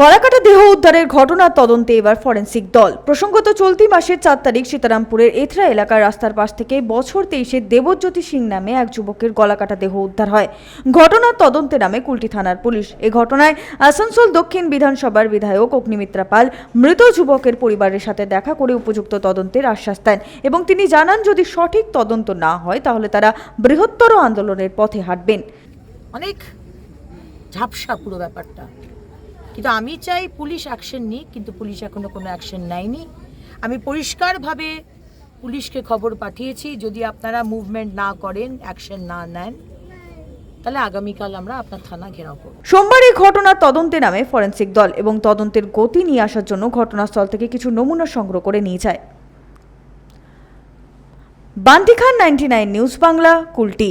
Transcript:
গলাকাটা দেহ উদ্ধারের ঘটনার তদন্তে এবার ফরেন্সিক দল। প্রসঙ্গত, চলতি মাসের চার তারিখ সীতারামপুরের এথরা এলাকার রাস্তার পাশ থেকে বছর তেইশে দেবজ্যোতি সিং নামে এক যুবকের গলাকাটা দেহ উদ্ধার হয়। ঘটনার তদন্তে নামে কুলটি থানার পুলিশ। এ ঘটনায় আসানসোল দক্ষিণ বিধানসভার বিধায়ক অগ্নিমিত্রা পাল মৃত যুবকের পরিবারের সাথে দেখা করে উপযুক্ত তদন্তের আশ্বাস দেন এবং তিনি জানান, যদি সঠিক তদন্ত না হয়, তাহলে তারা বৃহত্তর আন্দোলনের পথে হাঁটবেন। অনেক ঝাপসা পুরো ব্যাপারটা। কিন্তু আমি চাই পুলিশ অ্যাকশন নিক, কিন্তু পুলিশ এখনও কোনো অ্যাকশন নেয়নি। আমি পরিষ্কারভাবে পুলিশকে খবর পাঠিয়েছি, যদি আপনারা মুভমেন্ট না করেন অ্যাকশন না নেন, তাহলে আগামীকাল আমরা আপনার থানা ঘেরাও করব। সোমবার এই ঘটনার তদন্তে নামে ফরেন্সিক দল এবং তদন্তের গতি নিয়ে আসার জন্য ঘটনাস্থল থেকে কিছু নমুনা সংগ্রহ করে নিয়ে যায়। Bunty Khan ninety nine news Bangla Kulti.